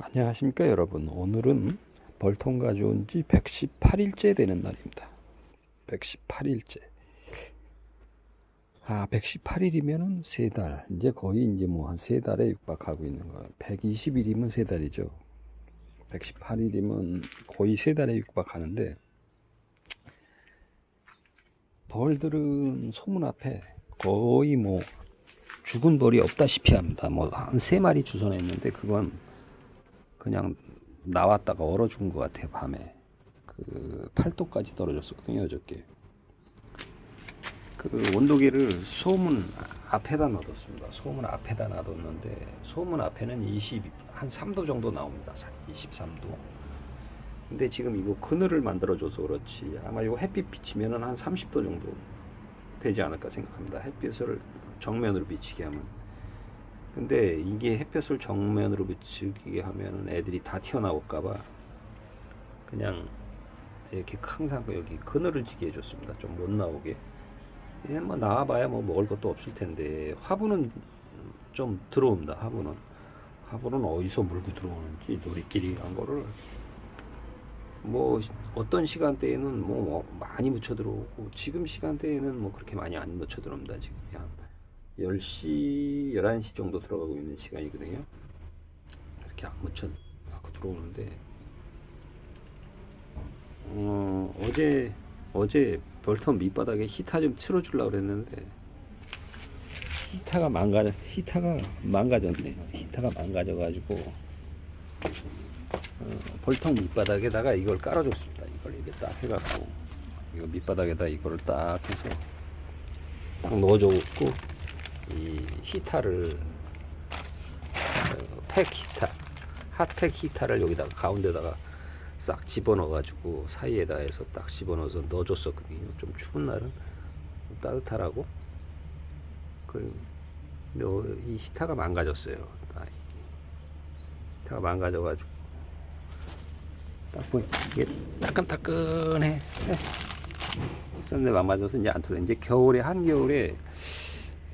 안녕하십니까 여러분. 오늘은 벌통 가져온 지 118일째 되는 날입니다. 118일째. 아 118일이면은 세달. 이제 거의 이제 뭐 한 세 달에 육박하고 있는 거예요. 120일이면 세 달이죠. 118일이면 거의 세 달에 육박하는데 벌들은 소문 앞에 거의 뭐 죽은 벌이 없다시피 합니다. 뭐 한 세 마리 주선했는데 그건 그냥 나왔다가 얼어 죽은 것 같아요 밤에. 그 8도까지 떨어졌었거든요 어저께. 그 온도계를 소문 앞에다 놔뒀습니다. 소문 앞에다 놔뒀는데 소문 앞에는 20, 한 3도 정도 나옵니다. 23도. 근데 지금 이거 그늘을 만들어줘서 그렇지 아마 이거 햇빛 비치면은 한 30도 정도 되지 않을까 생각합니다. 햇빛을 정면으로 비치게 하면 근데 이게 햇볕을 정면으로 비추게 하면은 애들이 다 튀어나올까봐 그냥 이렇게 항상 여기 그늘을 지게 해줬습니다. 좀 못 나오게. 얘는 뭐 나와봐야 뭐 먹을 것도 없을 텐데 화분은 좀 들어옵니다. 화분은 화분은 어디서 물고 들어오는지 놀이끼리 한 거를 뭐 어떤 시간대에는 뭐, 뭐 많이 묻혀 들어오고 지금 시간대에는 뭐 그렇게 많이 안 묻혀 들어옵니다. 지금 한 10시, 11시 정도 들어가고 있는 시간이거든요. 이렇게 안 묻혀 갖고 들어오는데, 어, 어제, 어제 벌턴 밑바닥에 히타 좀 틀어주려고 그랬는데, 히타가 망가져, 히타가 망가졌네요. 히타가 망가져가지고, 어, 벌통 밑바닥에다가 이걸 깔아줬습니다. 이걸 이렇게 딱 해갖고, 이거 밑바닥에다 이거를 딱 해서 딱 넣어줬고, 이 히타를 어, 팩 히타 핫팩 히타를 여기다가 가운데다가 싹 집어넣어 가지고 사이에다 해서 딱 집어넣어서 넣어줬었거든요. 좀 추운 날은 좀 따뜻하라고. 그 어, 이 히타가 망가졌어요. 딱 히타가 망가져 가지고. 딱 이게 따끈따끈해. 썬데 망가져서 이제 안 틀어 이제 겨울에 한겨울에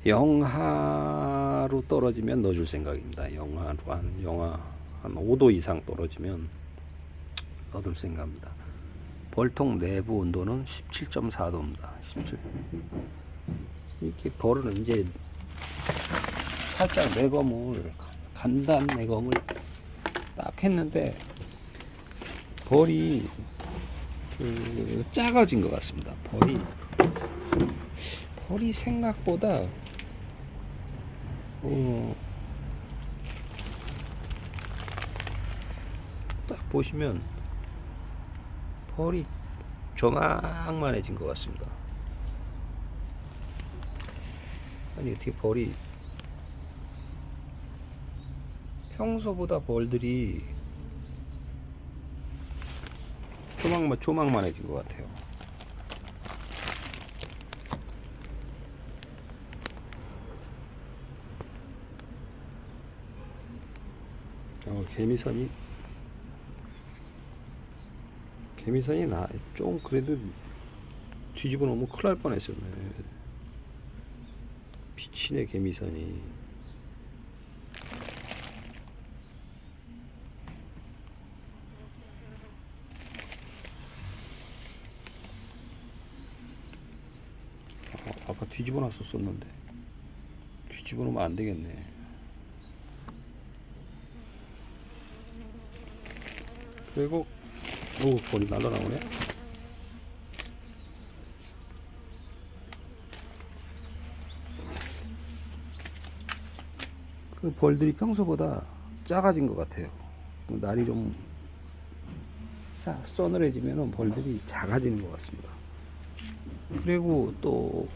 영하로 떨어지면 넣어줄 생각입니다. 영하로 한 영하 한 5도 이상 떨어지면 넣어둘 생각입니다. 벌통 내부 온도는 17.4도입니다. 17. 이렇게 벌은 이제 살짝 내검을 간단 내검을 딱 했는데 벌이 그 작아진 것 같습니다. 벌이 벌이 생각보다 어, 딱 보시면 벌이 조망만해진 것 같습니다. 아니 어떻게 벌이 평소보다 벌들이 조망만 조망만해진 것 같아요. 개미선이 개미선이 나 좀 그래도 뒤집어 놓으면 큰일 날 뻔했었네. 비치네 개미선이. 아, 아까 뒤집어 놨었었는데. 뒤집어 놓으면 안 되겠네 그리고 오 벌이 날라나오네. 그 벌들이 평소보다 작아진 것 같아요. 뭐 날이 좀 싸, 서늘해지면 벌들이 작아지는 것 같습니다. 그리고 또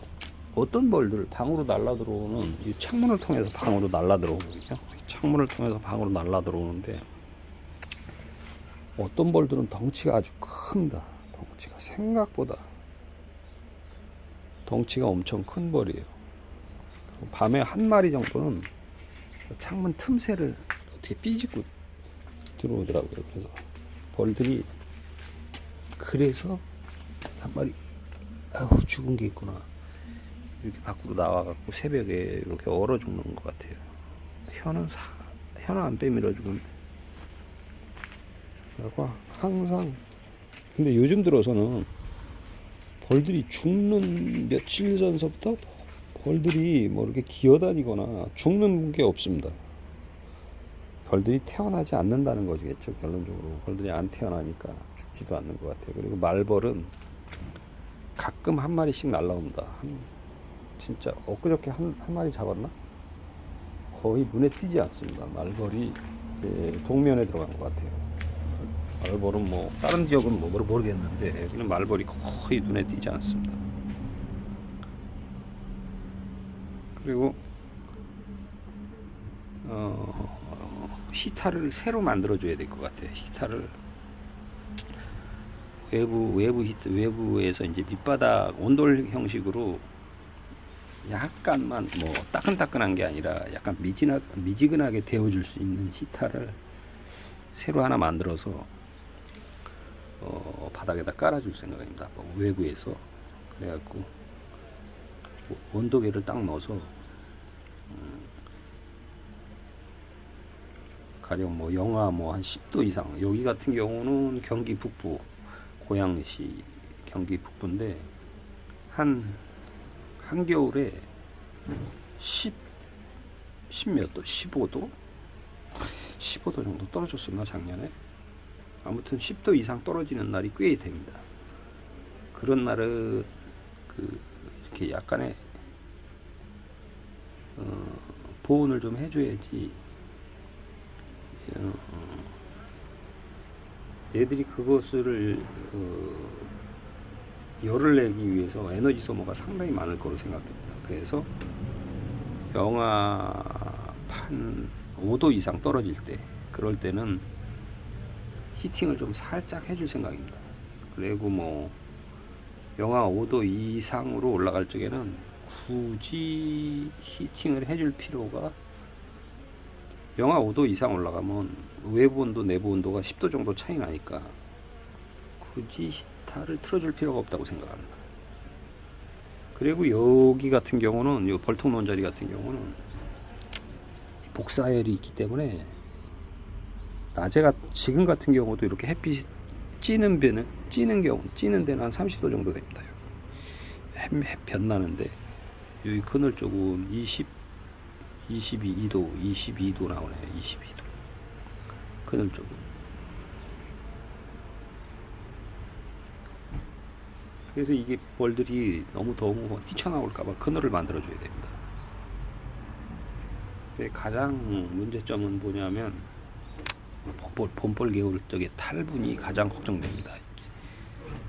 어떤 벌들 방으로 날라 들어오는 이 창문을 통해서 방으로 날라 들어오거든요. 창문을 통해서 방으로 날라 들어오는데 어떤 벌들은 덩치가 아주 큽니다. 덩치가 생각보다 덩치가 엄청 큰 벌이에요. 밤에 한 마리 정도는 창문 틈새를 어떻게 삐집고 들어오더라고요. 그래서 벌들이 그래서 한 마리 아우 죽은 게 있구나. 이렇게 밖으로 나와갖고 새벽에 이렇게 얼어 죽는 것 같아요. 혀는 사, 혀는 안 빼밀어 죽은 그리고 항상 근데 요즘 들어서는 벌들이 죽는 며칠 전서부터 벌들이 뭐 이렇게 기어다니거나 죽는 게 없습니다. 벌들이 태어나지 않는다는 거겠죠 결론적으로 벌들이 안 태어나니까 죽지도 않는 것 같아요. 그리고 말벌은 가끔 한 마리씩 날라옵니다. 한, 진짜 엊그저께 한, 한 마리 잡았나? 거의 눈에 띄지 않습니다. 말벌이 이제 동면에 들어간 것 같아요. 말벌은 뭐 다른 지역은 뭐 모르겠는데 여기는 말벌이 거의 눈에 띄지 않습니다. 그리고 어, 히타를 새로 만들어 줘야 될 것 같아요. 히타를 외부 외부 히트 외부에서 이제 밑바닥 온돌 형식으로 약간만 뭐 따끈따끈한 게 아니라 약간 미지나, 미지근하게 데워줄 수 있는 히타를 새로 하나 만들어서 어, 바닥에다 깔아줄 생각입니다. 뭐 외부에서 그래갖고 뭐 온도계를 딱 넣어서 음, 가령 뭐 영하 뭐 한 10도 이상 여기 같은 경우는 경기 북부 고양시 경기 북부인데 한 한겨울에 10 10몇 도? 15도? 15도 정도 떨어졌었나 작년에? 아무튼 10도 이상 떨어지는 날이 꽤 됩니다. 그런 날은 그 이렇게 약간의 어, 보온을 좀 해줘야지 어, 얘들이 그것을 어, 열을 내기 위해서 에너지 소모가 상당히 많을 거로 생각됩니다. 그래서 영하판 5도 이상 떨어질 때 그럴 때는 히팅을 좀 살짝 해줄 생각입니다. 그리고 뭐 영하 5도 이상으로 올라갈 적에는 굳이 히팅을 해줄 필요가 영하 5도 이상 올라가면 외부 온도 내부 온도가 10도 정도 차이 나니까 굳이 히타를 틀어줄 필요가 없다고 생각합니다. 그리고 여기 같은 경우는 이 벌통 논자리 같은 경우는 복사열이 있기 때문에 낮에가 지금 같은 경우도 이렇게 햇빛이 찌는 배는 찌는 경우 찌는 데는 한 30도 정도 됩니다. 여기 햇볕 나는데 여기 그늘 쪽은 20 22도 22도 나오네 22도 그늘 쪽은 그래서 이게 벌들이 너무 더우면 뛰쳐나올까봐 그늘을 만들어줘야 됩니다. 가장 문제점은 뭐냐면 봄벌, 봄벌 개울 쪽에 탈분이 가장 걱정됩니다.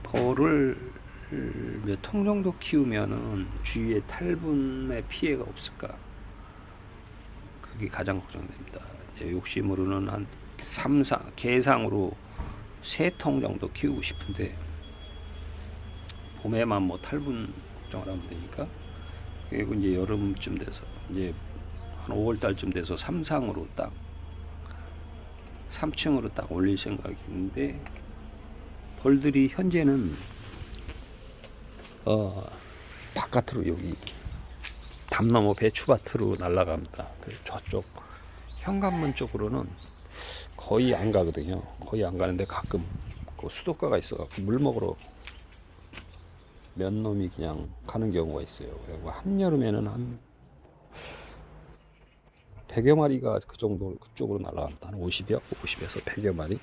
벌을 몇 통 정도 키우면은 주위에 탈분의 피해가 없을까? 그게 가장 걱정됩니다. 욕심으로는 한 3, 4, 개상으로 세통 정도 키우고 싶은데 봄에만 뭐 탈분 걱정을 하면 되니까 그리고 이제 여름쯤 돼서 이제 한 5월 달쯤 돼서 삼상으로 딱 3층으로 딱 올릴 생각인데 벌들이 현재는 어 바깥으로 여기 담 너머 배추밭으로 날아갑니다. 저쪽 현관문 쪽으로는 거의 안 가거든요. 거의 안 가는데 가끔 그 수도가가 있어갖고 물 먹으러 몇 놈이 그냥 가는 경우가 있어요. 그리고 한여름에는 한 100여 마리가 그 정도 그쪽으로 날아갑니다. 한 50여 50에서 100여 마리.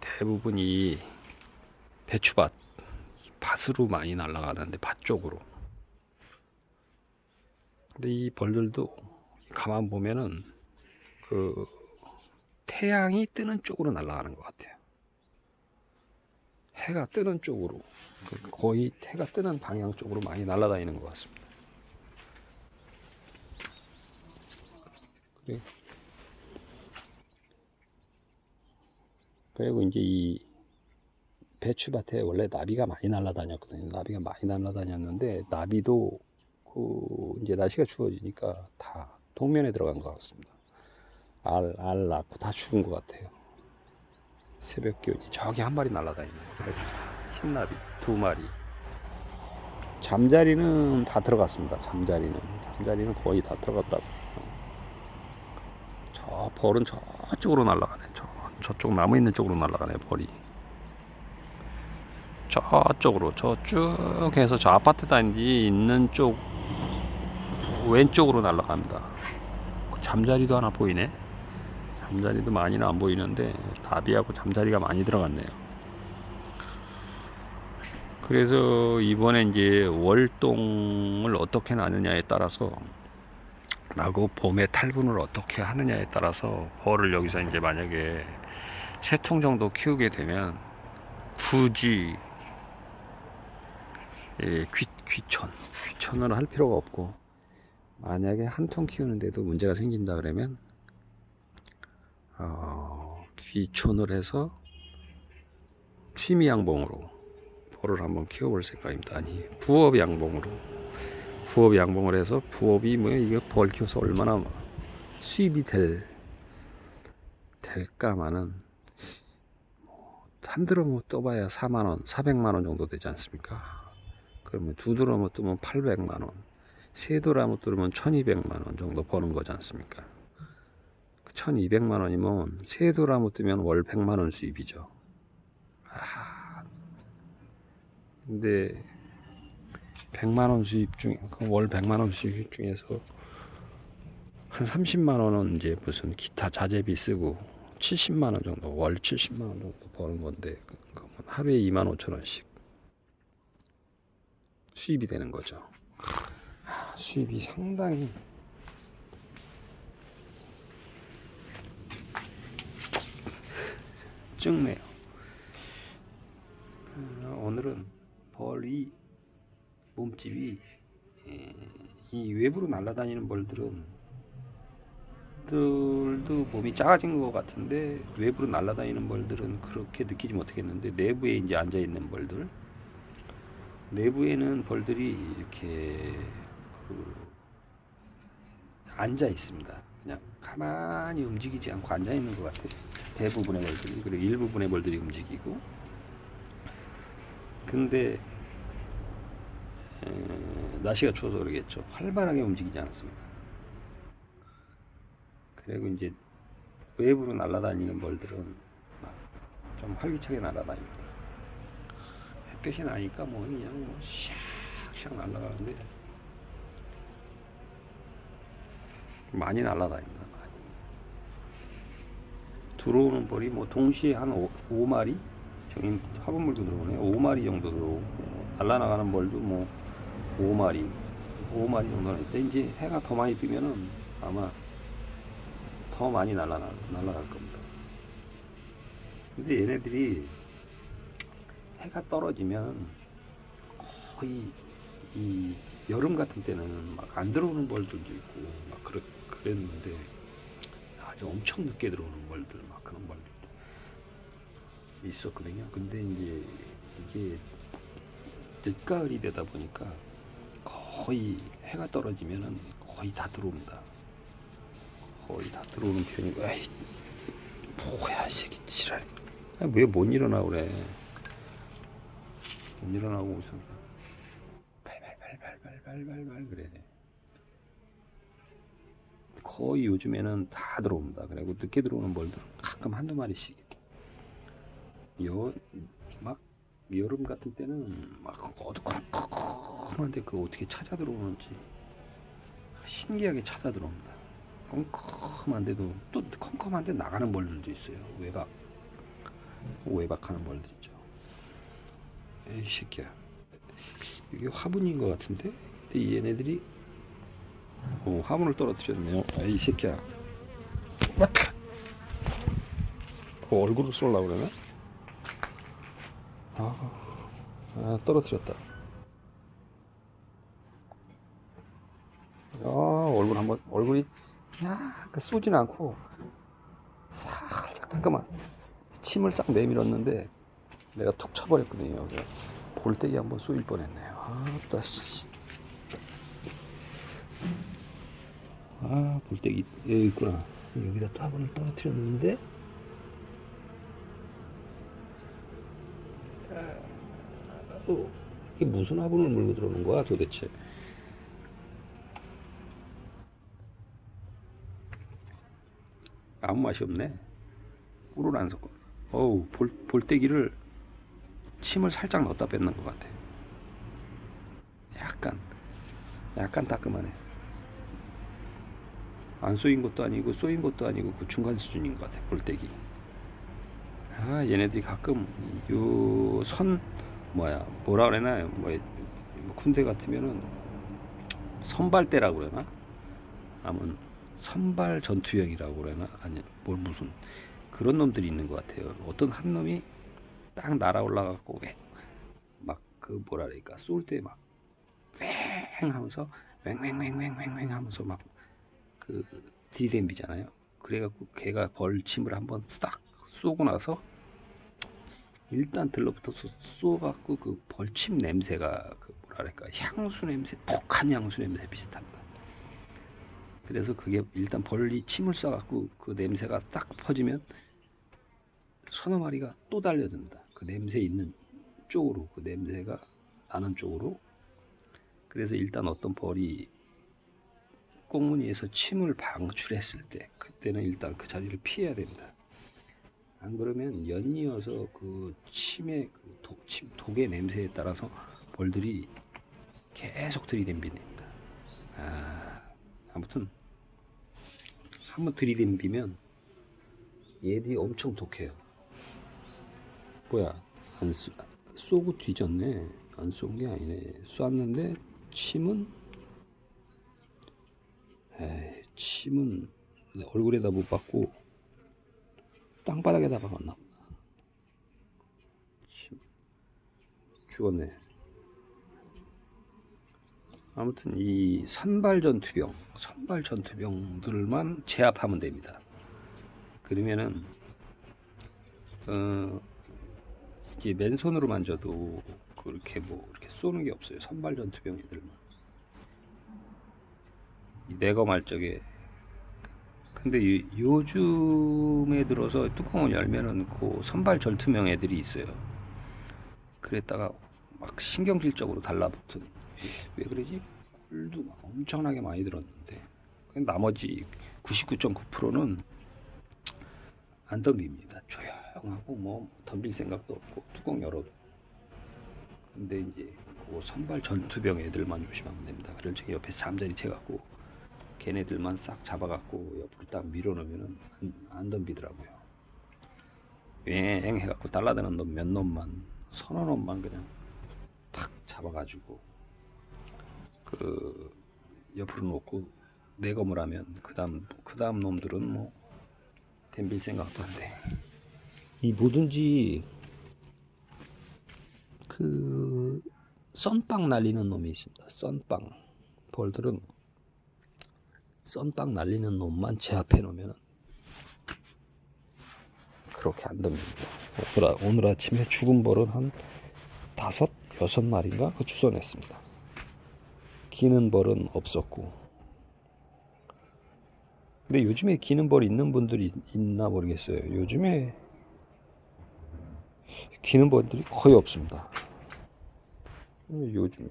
대부분 이 배추밭 밭으로 많이 날아가는데 밭 쪽으로. 근데 이 벌들도 가만 보면은 그 태양이 뜨는 쪽으로 날아가는 것 같아요. 해가 뜨는 쪽으로 그 거의 해가 뜨는 방향 쪽으로 많이 날아다니는 것 같습니다. 그래. 그리고 이제 이 배추밭에 원래 나비가 많이 날아다녔거든요. 나비가 많이 날아다녔는데 나비도 그 이제 날씨가 추워지니까 다 동면에 들어간 것 같습니다. 알, 알 낳고 다 죽은 것 같아요. 새벽 기온이 저기 한 마리 날아다니네요. 흰나비 두 마리. 잠자리는 다 들어갔습니다. 잠자리는 잠자리는 거의 다 들어갔다고. 저 벌은 저쪽으로 날아가네. 저 저쪽 나무 있는 쪽으로 날아가네 벌이. 저쪽으로 저 쭉 해서 저 아파트 단지 있는 쪽 왼쪽으로 날아갑니다. 그 잠자리도 하나 보이네. 잠자리도 많이는 안 보이는데 나비하고 잠자리가 많이 들어갔네요. 그래서 이번에 이제 월동을 어떻게 나느냐에 따라서 나고 봄에 탈분을 어떻게 하느냐에 따라서 벌을 여기서 이제 만약에 세 통 정도 키우게 되면 굳이 예, 귀, 귀촌 귀촌을 할 필요가 없고 만약에 한 통 키우는데도 문제가 생긴다 그러면 어, 귀촌을 해서 취미 양봉으로 벌을 한번 키워볼 생각입니다. 아니 부업 양봉으로 부업 양봉을 해서 부업이 뭐 이거 벌 키워서 얼마나 수입이 될 될까마는 한 드럼 뭐 떠봐야 4만 원, 400만 원 정도 되지 않습니까? 그러면 두 드럼 뜨면 800만 원, 세 드럼 뜨면 1,200만 원 정도 버는 거지 않습니까? 1,200만 원이면 세 드럼 뜨면 월 100만 원 수입이죠. 아, 근데 100만 원 수입 중에 그월 100만 원 수입 중에서 한 30만 원은 이제 무슨 기타 자재비 쓰고 70만 원 정도 월 70만 원 정도 버는 건데 그- 그러면 하루에 2만 5천 원씩 수입이 되는 거죠. 아, 수입이 상당히 적네요. 어, 오늘은 벌이 몸집이 에, 이 외부로 날아다니는 벌들은 들도 몸이 작아진 것 같은데 외부로 날아다니는 벌들은 그렇게 느끼지 못하겠는데 내부에 이제 앉아 있는 벌들 내부에는 벌들이 이렇게 그 앉아 있습니다. 그냥 가만히 움직이지 않고 앉아 있는 것 같아요. 대부분의 벌들이 그리고 일부분의 벌들이 움직이고 근데 에, 날씨가 추워서 그러겠죠. 활발하게 움직이지 않습니다. 그리고 이제 외부로 날아다니는 벌들은 막좀 활기차게 날아다닙니다. 햇볕이 나니까 뭐 그냥 뭐 샥샥 날아가는데 많이 날아다닙니다. 많이. 들어오는 벌이 뭐 동시에 한 5, 마리 저기 화분물도 들어오네. 5마리 정도 들어오고 날아나가는 벌도 뭐 5마리, 5마리 정도는 있대. 이제 해가 더 많이 뜨면은 아마 더 많이 날아나, 날아갈 겁니다. 근데 얘네들이 해가 떨어지면 거의 이 여름 같은 때는 막 안 들어오는 벌들도 있고 막 그랬, 그랬는데 아주 엄청 늦게 들어오는 벌들 막 그런 벌들도 있었거든요. 근데 이제 이게 늦가을이 되다 보니까 거의 해가 떨어지면은 거의 다 들어옵니다. 거의 다 들어오는 편이고, 에이, 뭐야, 이 새끼, 지랄. 왜못 일어나 그래? 못 일어나고 무슨 발발발발발발발 그래. 거의 요즘에는 다 들어옵니다. 그리고 늦게 들어오는 벌들은 가끔 한두 마리씩. 여, 막 여름 같은 때는 막 어두컴컴한데 그 어떻게 찾아 들어오는지 신기하게 찾아 들어옵니다. 컴컴한데도 또 컴컴한데 나가는 벌들도 있어요. 외박 외박하는 벌들 있죠. 에이 새끼야. 이게 화분인 것 같은데? 근데 얘네들이 어, 화분을 떨어뜨렸네요. 에이 새끼야. 어, 얼굴을 쏠라 그러나? 아, 아 떨어뜨렸다. 야 얼굴 한번 얼굴이 야그 쏘진 않고 살짝 따끔한 침을 싹 내밀었는데 내가 툭 쳐버렸거든요. 볼때기 한번 쏘일 뻔했네요. 아따 씨. 아 볼때기 여기 있구나. 여기다 또 화분을 떨어뜨렸는데 어, 이게 무슨 화분을 물고 들어오는 거야 도대체? 아무 맛이 없네. 꿀을 안 섞어. 어우 볼 볼때기를 침을 살짝 넣었다 뺐는 것 같아. 약간 약간 따끔하네. 안 쏘인 것도 아니고 쏘인 것도 아니고 그 중간 수준인 것 같아 볼때기. 아 얘네들이 가끔 요선 뭐야 뭐라 그래나 뭐 군대 같으면은 선발대라고 그러나 아니면 선발 전투형이라고 그러나 아니 뭘 무슨 그런 놈들이 있는 것 같아요. 어떤 한 놈이 딱 날아 올라갖고 막 그 뭐랄까 쏠 때 막 왱 하면서 왱왱왱왱왱 하면서 막 그 디댐비잖아요. 그래갖고 걔가 벌침을 한번 싹 쏘고 나서 일단 들러붙어서 쏘갖고 그 벌침 냄새가 그 뭐랄까 향수 냄새 독한 향수 냄새 비슷합니다. 그래서 그게 일단 벌이 침을 쏴갖고 그 냄새가 딱 퍼지면 서너 마리가 또 달려듭니다. 그 냄새 있는 쪽으로 그 냄새가 나는 쪽으로 그래서 일단 어떤 벌이 꽁무니에서 침을 방출했을 때 그때는 일단 그 자리를 피해야 됩니다. 안 그러면 연이어서 그 침의 그 독, 침, 독의 냄새에 따라서 벌들이 계속 들이댐비냅니다. 아, 아무튼 한번 들이댐비면 얘들이 엄청 독해요. 뭐야 안 쏘, 쏘고 뒤졌네. 안 쏜 게 아니네. 쐈는데 침은 에이, 침은 얼굴에다 못 받고 땅바닥에다 박았나 보다. 침. 죽었네. 아무튼 이 선발 전투병, 선발 전투병들만 제압하면 됩니다. 그러면은 어 이게 맨손으로 만져도 그렇게 뭐 이렇게 쏘는 게 없어요. 선발 전투병 애들만. 이 내검할 적에 근데 이- 요즘에 들어서 뚜껑을 열면은 그 선발 전투명 애들이 있어요. 그랬다가 막 신경질적으로 달라붙은 왜 그러지? 막 엄청나게 많이 들었는데 그냥 나머지 99.9%는 안 덤빕니다. 조용하고 뭐 덤빌 생각도 없고 뚜껑 열어도 근데 이제 그 선발 전투병 애들만 조심하면 됩니다. 그럴 적에 옆에서 잠자리 채갖고 걔네들만 싹 잡아갖고 옆으로 딱 밀어놓으면은 안, 안 덤비더라고요. 왱 해갖고 달라드는 놈 몇 놈만 서너 놈만 그냥 탁 잡아가지고 그 옆으로 놓고 내검을 하면 그 다음 그 다음 놈들은 뭐 덤빌 생각도 한데 이 뭐든지 그 썬빵 날리는 놈이 있습니다. 썬빵 벌들은 썬빵 날리는 놈만 제압해 놓으면 그렇게 안 됩니다. 오늘, 아- 오늘 아침에 죽은 벌은 한 다섯 여섯 마리인가 그 주워냈습니다. 기는 벌은 없었고. 근데 요즘에 기는 벌 있는 분들이 있나 모르겠어요. 요즘에 기는 벌들이 거의 없습니다. 요즘에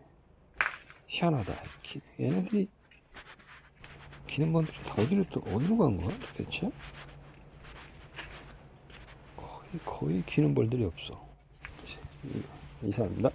희한하다. 기- 얘네들이 기는 벌들이 다 어디로 또 어디로 간 거야 도대체? 거의 거의 기는 벌들이 없어. 이상합니다.